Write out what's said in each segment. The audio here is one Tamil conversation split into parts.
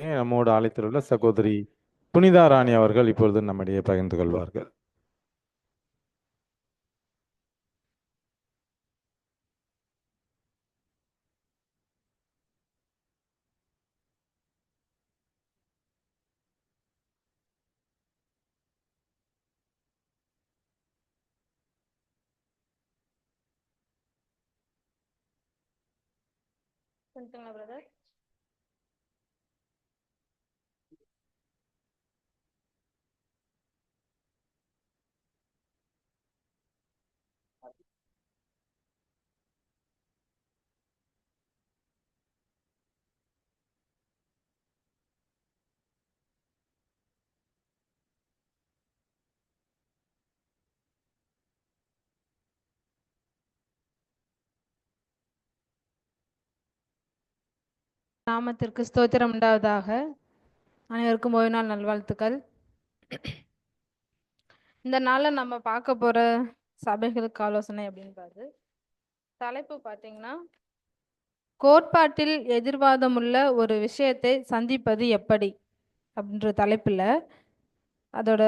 நம்மோடு அழைத்துள்ள சகோதரி புனிதா ராணி அவர்கள் இப்பொழுது நம்மிடையே பகிர்ந்து கொள்வார்கள். பிரதர் நாமத்திற்கு ஸ்தோத்திரம் உண்டாவதாக. அனைவருக்கும் ஓய்வு நாள் நல்வாழ்த்துக்கள். இந்த நாளில் நம்ம பார்க்க போகிற சபைகளுக்கு ஆலோசனை அப்படின்றது பார்த்து தலைப்பு பார்த்தீங்கன்னா கோட்பாட்டில் எதிர்வாதமுள்ள ஒரு விஷயத்தை சந்திப்பது எப்படி? அப்படின்ற தலைப்பில் அதோட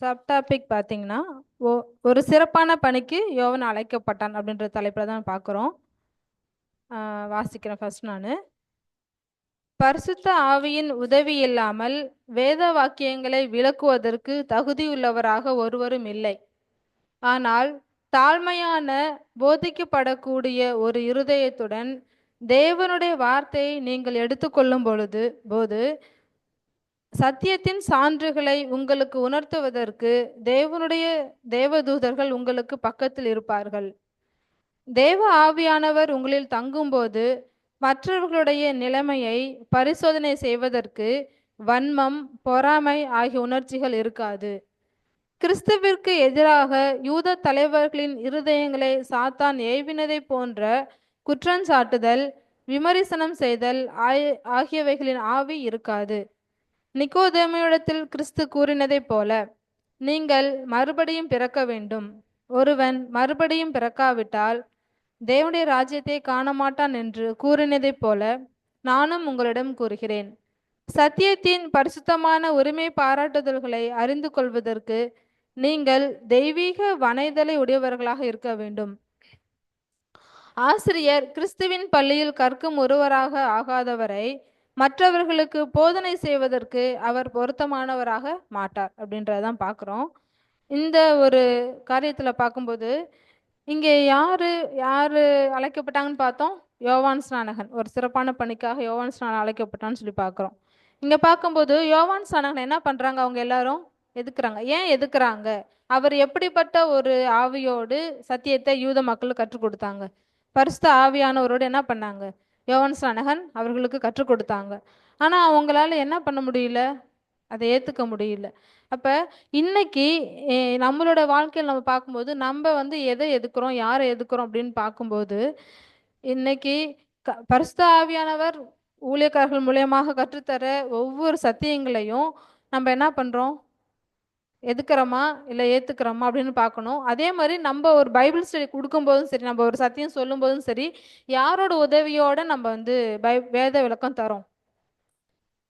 சப்டாபிக் பார்த்தீங்கன்னா ஓ ஒரு சிறப்பான பணிக்கு யோவன் அழைக்கப்பட்டான் அப்படின்ற தலைப்பில் தான் பார்க்குறோம். வாசிக்கிறேன் ஃபர்ஸ்ட் நான். பரிசுத்த ஆவியின் உதவி இல்லாமல் வேத வாக்கியங்களை விளக்குவதற்கு தகுதியுள்ளவராக ஒருவரும் இல்லை. ஆனால் தாழ்மையான போதிக்கப்படக்கூடிய ஒரு இருதயத்துடன் தேவனுடைய வார்த்தையை நீங்கள் எடுத்துக்கொள்ளும் பொழுது போது சத்தியத்தின் சான்றுகளை உங்களுக்கு உணர்த்துவதற்கு தேவனுடைய தேவதூதர்கள் உங்களுக்கு பக்கத்தில் இருப்பார்கள். தேவ ஆவியானவர் உங்களில் தங்கும்போது மற்றவர்களுடைய நிலைமையை பரிசோதனை செய்வதற்கு வன்மம் பொறாமை ஆகிய உணர்ச்சிகள் இருக்காது. கிறிஸ்துவிற்கு எதிராக யூத தலைவர்களின் இருதயங்களை சாத்தான் ஏவினதை போன்ற குற்றஞ்சாட்டுதல் விமரிசனம் செய்தல் ஆகியவைகளின் ஆவி இருக்காது. நிக்கோதேமையிடத்தில் கிறிஸ்து கூறினதைப் போல நீங்கள் மறுபடியும் பிறக்க வேண்டும். ஒருவன் மறுபடியும் பிறக்காவிட்டால் தேவனுடைய ராஜ்யத்தை காண மாட்டான் என்று கூறினதைப் போல நானும் உங்களிடம் கூறுகிறேன். சத்தியத்தின் பரிசுத்தமான உரிமை பாராட்டுதல்களை அறிந்து கொள்வதற்கு நீங்கள் தெய்வீக வனைதலை உடையவர்களாக இருக்க வேண்டும். ஆசிரியர் கிறிஸ்துவின் பள்ளியில் கற்கும் ஒருவராக ஆகாதவரை மற்றவர்களுக்கு போதனை செய்வதற்கு அவர் பொருத்தமானவராக மாட்டார் அப்படின்றதான் பார்க்குறோம். இந்த ஒரு காரியத்தில் பார்க்கும்போது இங்கே யாரு யாரு அழைக்கப்பட்டாங்கன்னு பார்த்தோம்? யோவான் ஸ்நானகன். ஒரு சிறப்பான பணிக்காக யோவான் ஸ்நானன் அழைக்கப்பட்டான்னு சொல்லி பார்க்குறோம். இங்கே பார்க்கும்போது யோவான் ஸ்நானகன் என்ன பண்ணுறாங்க அவங்க எல்லாரும்? எதுக்குறாங்க? ஏன் எதுக்குறாங்க? அவர் எப்படிப்பட்ட ஒரு ஆவியோடு சத்தியத்தை யூத மக்களுக்கு கற்றுக் கொடுத்தாங்க? பரிசுத்த ஆவியானவரோடு என்ன பண்ணாங்க? யோவான் ஸ்நானகன் அவர்களுக்கு கற்றுக் கொடுத்தாங்க. ஆனால் அவங்களால என்ன பண்ண முடியல? அதை ஏற்றுக்க முடியல. அப்போ இன்னைக்கு நம்மளோட வாழ்க்கையில் நம்ம பார்க்கும்போது நம்ம வந்து எதை எதுக்குறோம் யாரை எதுக்குறோம் அப்படின்னு பார்க்கும்போது இன்னைக்கு க பரிசுத்த ஆவியானவர் ஊழியக்காரர்கள் மூலியமாக கற்றுத்தர ஒவ்வொரு சத்தியங்களையும் நம்ம என்ன பண்ணுறோம் எதுக்குறோமா? இல்லை ஏற்றுக்கிறோமா அப்படின்னு பார்க்கணும். அதே மாதிரி நம்ம ஒரு பைபிள் ஸ்டடி கொடுக்கும்போதும் சரி நம்ம ஒரு சத்தியம் சொல்லும்போதும் சரி யாரோட உதவியோட நம்ம வந்து பை வேத விளக்கம் தரோம்?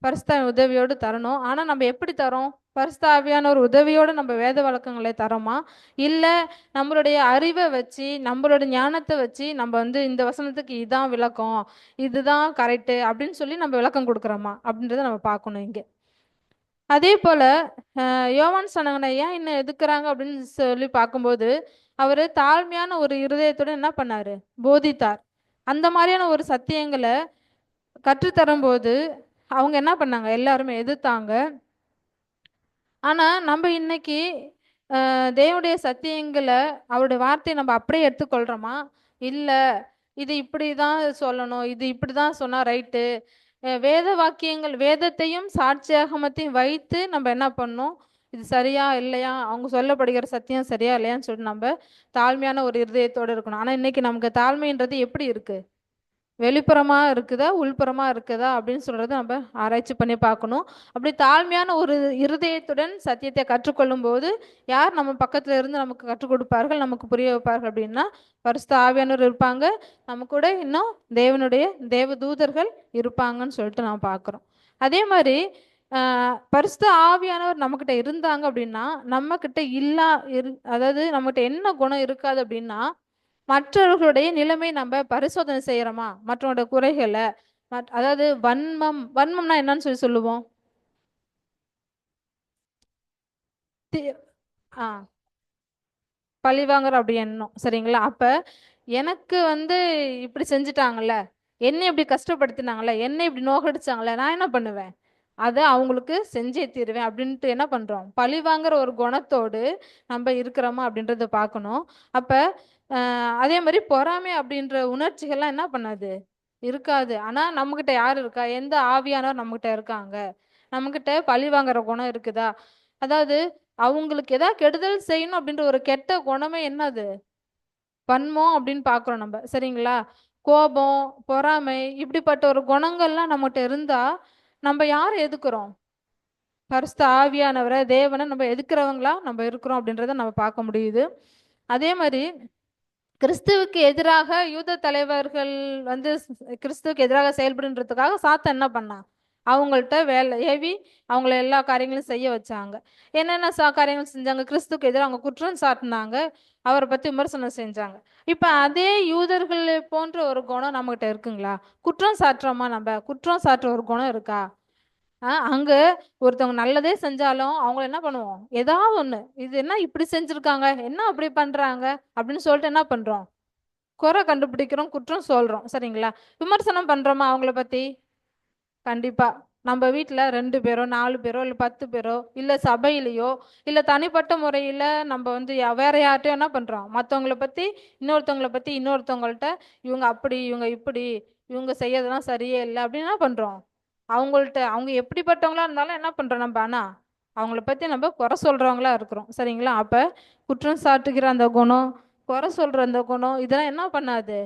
பரிசுத்த உதவியோடு தரணும். ஆனால் நம்ம எப்படி தரோம்? பரிசுத்தாவியான ஒரு உதவியோடு நம்ம வேத வழக்கங்களை தரோமா? இல்லை நம்மளுடைய அறிவை வச்சு நம்மளோட ஞானத்தை வச்சு நம்ம வந்து இந்த வசனத்துக்கு இதுதான் விளக்கம் இதுதான் கரெக்டு அப்படின்னு சொல்லி நம்ம விளக்கம் கொடுக்குறோமா? அப்படின்றத நம்ம பார்க்கணும் இங்கே. அதே போல் யோவான் சனங்கனை ஏன் இன்னும் எதுக்குறாங்க அப்படின்னு சொல்லி பார்க்கும்போது அவர் தாழ்மையான ஒரு இருதயத்துடன் என்ன பண்ணார்? போதித்தார். அந்த மாதிரியான ஒரு சத்தியங்களை கற்றுத்தரும்போது அவங்க என்ன பண்ணாங்க? எல்லாருமே எதிர்த்தாங்க. ஆனால் நம்ம இன்னைக்கு தேவனுடைய சத்தியங்களை அவருடைய வார்த்தையை நம்ம அப்படியே எடுத்துக்கொள்கிறோமா இல்லை இது இப்படி தான் சொல்லணும் இது இப்படி தான் சொன்னால் ரைட்டு வேத வாக்கியங்கள் வேதத்தையும் சாட்சியாகமத்தையும் வைத்து நம்ம என்ன பண்ணோம் இது சரியா இல்லையா? அவங்க சொல்லப்படுகிற சத்தியம் சரியா இல்லையான்னு சொல்லிட்டு நம்ம தாழ்மையான ஒரு இருதயத்தோடு இருக்கணும். ஆனால் இன்னைக்கு நமக்கு தாழ்மைன்றது எப்படி இருக்குது வெளிப்புறமாக இருக்குதா உள்புறமாக இருக்குதா அப்படின்னு சொல்கிறது நம்ம ஆராய்ச்சி பண்ணி பார்க்கணும். அப்படி தாழ்மையான ஒரு இருதயத்துடன் சத்தியத்தை கற்றுக்கொள்ளும் போது யார் நம்ம பக்கத்தில் இருந்து நமக்கு கற்றுக் கொடுப்பார்கள் நமக்கு புரிய வைப்பார்கள் அப்படின்னா பரிசுத்த ஆவியானவர் இருப்பாங்க. நம்ம கூட இன்னும் தேவனுடைய தேவ தூதர்கள் இருப்பாங்கன்னு சொல்லிட்டு நாம் பார்க்குறோம். அதே மாதிரி ஆஹ், பரிசுத்த ஆவியானவர் நம்மக்கிட்ட இருந்தாங்க அப்படின்னா நம்மக்கிட்ட இல்லா இரு அதாவது நம்மகிட்ட என்ன குணம் இருக்காது அப்படின்னா மற்றவர்களுடைய நிலைமை நம்ம பரிசோதனை செய்யறோமா? மற்றவங்களோட குறைகளை மத்- அதாவது வன்மம் வன்மம்னா என்னன்னு சொல்லி சொல்லுவோம். ஆ. பழி வாங்குற அப்படி எண்ணம் சரிங்களா? அப்ப எனக்கு வந்து இப்படி செஞ்சுட்டாங்கல்ல என்னை இப்படி கஷ்டப்படுத்தினாங்கல்ல என்னை இப்படி நோகடிச்சாங்கல்ல நான் என்ன பண்ணுவேன்? அதை அவங்களுக்கு செஞ்சே தீருவேன் அப்படின்ட்டு என்ன பண்ணுறோம் பழி வாங்குற ஒரு குணத்தோடு நம்ம இருக்கிறோமா அப்படின்றத பார்க்கணும். அப்போ அதே மாதிரி பொறாமை அப்படின்ற உணர்ச்சிகள்லாம் என்ன பண்ணாது? இருக்காது. ஆனால் நம்மக்கிட்ட யார் இருக்கா? எந்த ஆவியானவர் நம்மகிட்ட இருக்காங்க? நம்மக்கிட்ட பழி வாங்குற குணம் இருக்குதா? அதாவது அவங்களுக்கு எதாவது கெடுதல் செய்யணும் அப்படின்ற ஒரு கெட்ட குணமே என்னது? பண்மம் அப்படின்னு பார்க்குறோம் நம்ம. சரிங்களா? கோபம் பொறாமை இப்படிப்பட்ட ஒரு குணங்கள்லாம் நம்மகிட்ட இருந்தால் நம்ம யார் எதுக்குறோம்? பரிசுத்த ஆவியானவரை தேவனை நம்ம எதுக்குறவங்களா நம்ம இருக்கிறோம் அப்படின்றத நம்ம பார்க்க முடியுது. அதே மாதிரி கிறிஸ்துவுக்கு எதிராக யூத தலைவர்கள் வந்து கிறிஸ்துவுக்கு எதிராக செயல்படுன்றதுக்காக சாத்தன் என்ன பண்ணான் அவங்கள்ட்ட வேலை ஏவி அவங்கள எல்லா காரியங்களும் செய்ய வச்சாங்க. என்னென்ன சா காரியங்கள் செஞ்சாங்க? கிறிஸ்துவுக்கு எதிராக அவங்க குற்றம் சாட்டினாங்க. அவரை பத்தி விமர்சனம் செஞ்சாங்க. இப்ப அதே யூதர்கள் போன்ற ஒரு குணம் நம்மகிட்ட இருக்குங்களா? குற்றம் சாட்டுறோமா நம்ம? குற்றம் சாட்டுற ஒரு குணம் இருக்கா? ஆஹ் அங்க ஒருத்தவங்க நல்லதே செஞ்சாலும் அவங்கள என்ன பண்ணுவோம்? ஏதாவது ஒண்ணு இது என்ன இப்படி செஞ்சிருக்காங்க? என்ன அப்படி பண்றாங்க? அப்படின்னு சொல்லிட்டு என்ன பண்றோம்? குறை கண்டுபிடிக்கிறோம் குற்றம் சொல்றோம். சரிங்களா? விமர்சனம் பண்றோமா அவங்கள பத்தி? கண்டிப்பா. நம்ம வீட்டில் ரெண்டு பேரோ நாலு பேரோ இல்லை பத்து பேரோ இல்லை சபையிலையோ இல்லை தனிப்பட்ட முறையில் நம்ம வந்து வேற யார்கிட்டயோ என்ன பண்ணுறோம் மற்றவங்கள பற்றி இன்னொருத்தவங்கள பற்றி இன்னொருத்தவங்கள்ட்ட இவங்க அப்படி இவங்க இப்படி இவங்க செய்யறதெல்லாம் சரியே இல்லை அப்படின்னு என்ன பண்ணுறோம் அவங்கள்ட்ட அவங்க எப்படிப்பட்டவங்களா இருந்தாலும் என்ன பண்ணுறோம் நம்ம? ஆனால் அவங்கள பற்றி நம்ம குறை சொல்கிறவங்களா இருக்கிறோம். சரிங்களா? அப்போ குற்றம் சாட்டுகிற அந்த குணம் குறை சொல்கிற அந்த குணம் இதெல்லாம் என்ன பண்ணாது?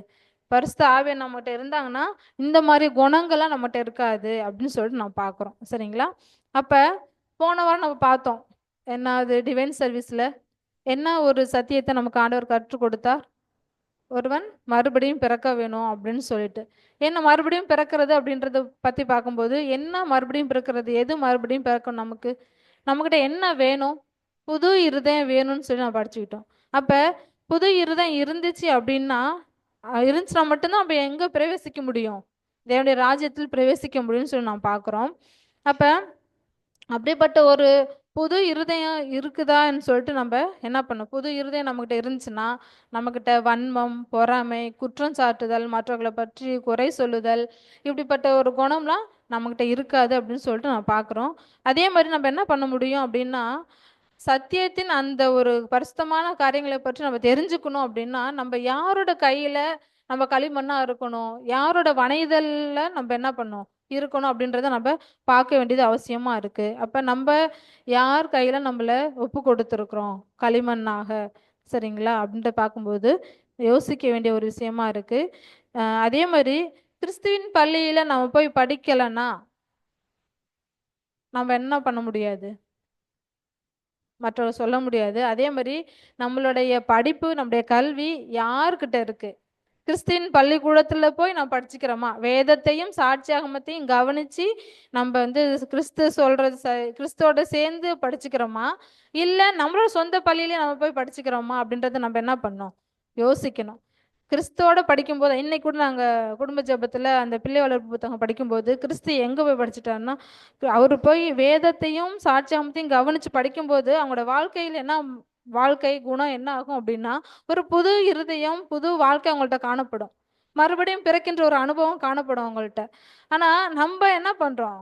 பரிசுத்த ஆவியன் நம்மகிட்ட இருந்தாங்கன்னா இந்த மாதிரி குணங்கள்லாம் நம்மகிட்ட இருக்காது அப்படின்னு சொல்லிட்டு நம்ம பார்க்குறோம். சரிங்களா? அப்போ போன வாரம் நம்ம பார்த்தோம். என்ன அது டிவைன் சர்வீஸில் என்ன ஒரு சத்தியத்தை நமக்கு ஆண்டவர் கற்றுக் கொடுத்தார்? ஒருவன் மறுபடியும் பிறக்க வேணும் அப்படின்னு சொல்லிட்டு. என்ன மறுபடியும் பிறக்கிறது அப்படின்றத பற்றி பார்க்கும்போது என்ன மறுபடியும் பிறக்கிறது? எது மறுபடியும் பிறக்கும் நமக்கு? நம்மக்கிட்ட என்ன வேணும்? புது இருதயம் வேணும்னு சொல்லி நான் படிச்சுக்கிட்டோம். அப்போ புது இருதயம் இருந்துச்சு அப்படின்னா இருந்துச்சுன்னா மட்டும்தான் அப்போ எங்கே பிரவேசிக்க முடியும்? தேவனுடைய ராஜ்யத்தில் பிரவேசிக்க முடியும்னு சொல்லி நாம் பார்க்குறோம். அப்போ அப்படிப்பட்ட ஒரு புது இருதயம் இருக்குதான்னு சொல்லிட்டு நம்ம என்ன பண்ணோம் புது இருதயம் நம்மக்கிட்ட இருந்துச்சுன்னா நம்மக்கிட்ட வன்மம் பொறாமை குற்றம் சாட்டுதல் மற்றவர்களை பற்றி குறை சொல்லுதல் இப்படிப்பட்ட ஒரு குணம்லாம் நம்மக்கிட்ட இருக்காது அப்படின்னு சொல்லிட்டு நம்ம பார்க்குறோம். அதே மாதிரி நம்ம என்ன பண்ண முடியும் அப்படின்னா சத்தியத்தின் அந்த ஒரு பரிசுத்தமான காரியங்களை பற்றி நம்ம தெரிஞ்சுக்கணும் அப்படின்னா நம்ம யாரோட கையில நம்ம களிமண்ணா இருக்கணும்? யாரோட வணைதல்ல நம்ம என்ன பண்ணணும்? இருக்கணும் அப்படின்றத நம்ம பார்க்க வேண்டியது அவசியமா இருக்கு. அப்ப நம்ம யார் கையில நம்மள ஒப்பு கொடுத்துருக்குறோம்? களிமண்ணாக. சரிங்களா? அப்படின்ட்டு பார்க்கும்போது யோசிக்க வேண்டிய ஒரு விஷயமா இருக்கு. அதே மாதிரி கிறிஸ்துவின் பள்ளியில நம்ம போய் படிக்கலைன்னா நம்ம என்ன பண்ண முடியாது? மற்றவர் சொல்ல முடியாது. அதே மாதிரி நம்மளுடைய படிப்பு நம்முடைய கல்வி யார்கிட்ட இருக்கு? கிறிஸ்தின் பள்ளிக்கூடத்துல போய் நான் படிச்சுக்கிறோமா? வேதத்தையும் சாட்சியாகமத்தையும் கவனிச்சு நம்ம வந்து கிறிஸ்து சொல்றது ச- கிறிஸ்துவோட சேர்ந்து படிச்சுக்கிறோமா? இல்ல நம்மளோட சொந்த பள்ளியிலே நம்ம போய் படிச்சுக்கிறோமா? அப்படின்றத நம்ம என்ன பண்ணோம் யோசிக்கணும். கிறிஸ்துவோட படிக்கும்போது இன்னைக்கு கூட நாங்கள் குடும்ப ஜபத்தில் அந்த பிள்ளை வளர்ப்பு புத்தகம் படிக்கும்போது கிறிஸ்து எங்கே போய் படிச்சுட்டாருன்னா அவர் போய் வேதத்தையும் சாட்சியாமத்தையும் கவனிச்சு படிக்கும்போது அவங்களோட வாழ்க்கையில் என்ன வாழ்க்கை குணம் என்ன ஆகும் அப்படின்னா ஒரு புது இருதயம் புது வாழ்க்கை அவங்கள்ட்ட காணப்படும். மறுபடியும் பிறக்கின்ற ஒரு அனுபவம் காணப்படும் அவங்கள்ட்ட. ஆனால் நம்ம என்ன பண்ணுறோம்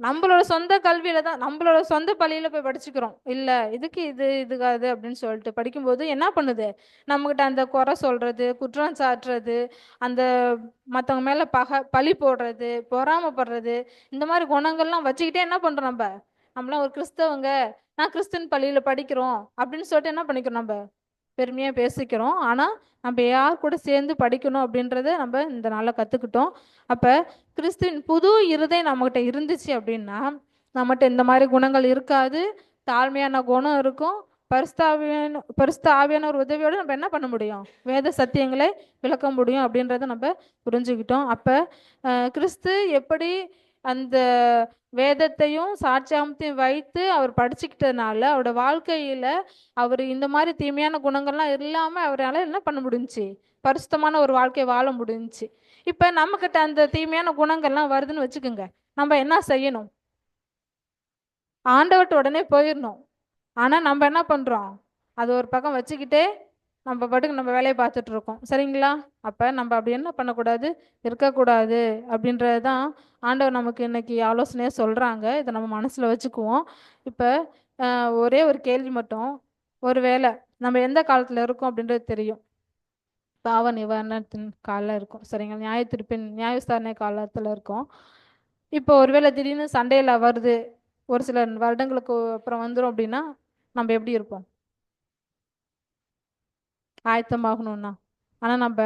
நம்மளோட சொந்த கல்வியில தான் நம்மளோட சொந்த பள்ளியில போய் படிச்சுக்கிறோம். இல்ல இதுக்கு இது இதுக்காது அப்படின்னு சொல்லிட்டு படிக்கும்போது என்ன பண்ணுது? நம்மகிட்ட அந்த குறை சொல்றது குற்றம் சாட்டுறது அந்த மத்தவங்க மேல பகை பழி போடுறது பொறாமைப்படுறது இந்த மாதிரி குணங்கள்லாம் வச்சுக்கிட்டே என்ன பண்றோம் நம்ம? நம்மளாம் ஒரு கிறிஸ்தவங்க நான் கிறிஸ்தன் பள்ளியில படிக்கிறோம் அப்படின்னு சொல்லிட்டு என்ன பண்ணிக்கிறோம் நம்ம? பெருமையாக பேசிக்கிறோம். ஆனால் நம்ம யார் கூட சேர்ந்து படிக்கணும் அப்படின்றத நம்ம இந்த நாளில் கற்றுக்கிட்டோம் அப்போ கிறிஸ்துவின் புது இருதை நம்மகிட்ட இருந்துச்சு அப்படின்னா நம்மகிட்ட இந்த மாதிரி குணங்கள் இருக்காது. தாழ்மையான குணம் இருக்கும். பரிஸ்தாவியான பரிசுத்த ஆவியான ஒரு உதவியோட நம்ம என்ன பண்ண முடியும்? வேத சத்தியங்களை விளக்க முடியும் அப்படின்றத நம்ம புரிஞ்சுக்கிட்டோம். அப்போ கிறிஸ்து எப்படி அந்த வேதத்தையும் சாட்சியாமத்தையும் வைத்து அவர் படிச்சுக்கிட்டதுனால அவரோட வாழ்க்கையில அவர் இந்த மாதிரி தீமையான குணங்கள்லாம் இல்லாம அவரால் என்ன பண்ண முடிஞ்சுச்சு? பரிசுத்தமான ஒரு வாழ்க்கையை வாழ முடிஞ்சுச்சு. இப்போ நம்மக்கிட்ட அந்த தீமையான குணங்கள்லாம் வருதுன்னு வச்சுக்கோங்க. நம்ம என்ன செய்யணும்? ஆண்டவர்கிட்ட உடனே போயிடணும். ஆனால் நம்ம என்ன பண்ணுறோம் அது ஒரு பக்கம் வச்சுக்கிட்டே நம்ம பாட்டுக்கு நம்ம வேலையை பார்த்துட்டு இருக்கோம் சரிங்களா? அப்போ நம்ம அப்படி என்ன பண்ணக்கூடாது? இருக்கக்கூடாது. அப்படின்றது தான் ஆண்டவர் நமக்கு இன்னைக்கு ஆலோசனையாக சொல்கிறாங்க இதை நம்ம மனசில் வச்சுக்குவோம். இப்போ ஒரே ஒரு கேள்வி மட்டும். ஒரு வேலை நம்ம எந்த காலத்தில் இருக்கோம் அப்படின்றது தெரியும். பாவ நிவாரணத்தின் காலம் இருக்கும். சரிங்களா? நியாய திருப்பின் நியாய விசாரணை காலத்தில் இருக்கோம். இப்போ ஒருவேளை திடீர்னு சண்டையில் வருது. ஒரு சில வருடங்களுக்கு அப்புறம் வந்துடும் அப்படின்னா நம்ம எப்படி இருப்போம்? ஆயத்தமாகணும்னா. ஆனால் நம்ம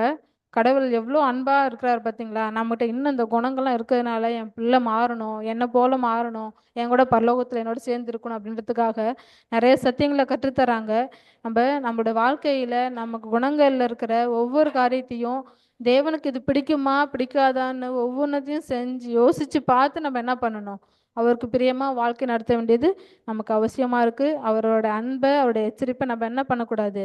கடவுள் எவ்வளோ அன்பாக இருக்கிறார் பார்த்தீங்களா நம்மகிட்ட இன்னும் இந்த குணங்கள்லாம் இருக்கிறதுனால என் பிள்ளை மாறணும் என்னை போல மாறணும் என் கூட பரலோகத்தில் என்னோட சேர்ந்து இருக்கணும் அப்படின்றதுக்காக நிறைய சத்தியங்களை கற்றுத்தராங்க. நம்ம நம்மளோட வாழ்க்கையில் நமக்கு குணங்களில் இருக்கிற ஒவ்வொரு காரியத்தையும் தேவனுக்கு இது பிடிக்குமா பிடிக்காதான்னு ஒவ்வொன்றத்தையும் செஞ்சு யோசித்து பார்த்து நம்ம என்ன பண்ணணும்? அவருக்கு பிரியமாக வாழ்க்கை நடத்த வேண்டியது நமக்கு அவசியமாக இருக்குது அவரோட அன்பை அவருடைய எச்சரிப்பை நம்ம என்ன பண்ணக்கூடாது?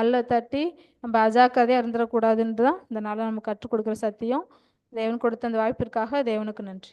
அல்ல தட்டி நம்ம அஜாக்கிரதையாக இருந்துடக்கூடாதுன்னு தான் இந்த நாளில் நம்ம கற்றுக் கொடுக்குற சத்தியம். தேவன் கொடுத்த அந்த வாய்ப்பிற்காக தேவனுக்கு நன்றி.